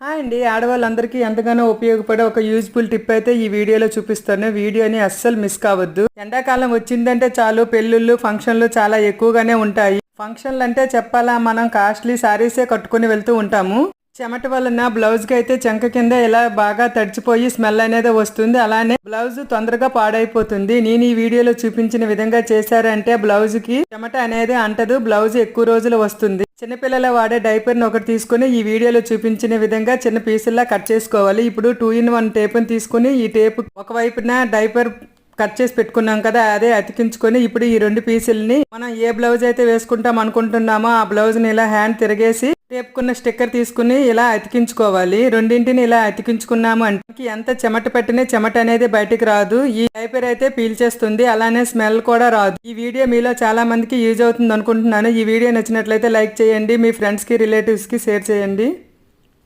Hi అండి. ఆడవాళ్ళందరికీ ఎంతగానో ఉపయోగపడే ఒక యూజ్ఫుల్ టిప్ అయితే ఈ వీడియోలో చూపిస్తాను. వీడియోని అస్సలు మిస్ కావద్దు. ఎండాకాలం వచ్చిందంటే చాలు పెళ్ళిళ్ళు ఫంక్షన్లు చాలా ఎక్కువగానే ఉంటాయి. ఫంక్షన్లు అంటే చెప్పాలా మనం కాస్ట్లీ శారీసే కట్టుకుని వెళ్తూ ఉంటాము. చెమట వలన బ్లౌజ్కి అయితే చెంక కింద ఇలా బాగా తడిచిపోయి స్మెల్ అనేది వస్తుంది. అలానే బ్లౌజ్ తొందరగా పాడైపోతుంది. నేను ఈ వీడియోలో చూపించిన విధంగా చేశారంటే బ్లౌజ్కి చెమట అనేది అంటదు బ్లౌజ్ ఎక్కువ రోజులు వస్తుంది. చిన్నపిల్లల వాడే డైపర్ని ఒకటి తీసుకుని ఈ వీడియోలో చూపించిన విధంగా చిన్న పీసుల్లా కట్ చేసుకోవాలి. ఇప్పుడు టూ ఇన్ వన్ టేప్ని తీసుకుని ఈ టేప్ ఒకవైపున డైపర్ కట్ చేసి పెట్టుకున్నాం కదా అదే అతికించుకొని ఇప్పుడు ఈ రెండు పీసుల్ని మనం ఏ బ్లౌజ్ అయితే వేసుకుంటాం అనుకుంటున్నామో ఆ బ్లౌజ్ని ఇలా హ్యాండ్ తిరిగేసి టేపుకున్న స్టిక్కర్ తీసుకుని ఇలా అతికించుకోవాలి. రెండింటిని ఇలా అతికించుకున్నాము అంటే ఎంత చెమట పట్టినా చెమట అనేది బయటికి రాదు. ఈ డైపర్ అయితే పీల్చేస్తుంది. అలానే స్మెల్ కూడా రాదు. ఈ వీడియో మీలో చాలా మందికి యూజ్ అవుతుంది అనుకుంటున్నాను. ఈ వీడియో నచ్చినట్లయితే లైక్ చేయండి. మీ ఫ్రెండ్స్కి రిలేటివ్స్కి షేర్ చేయండి.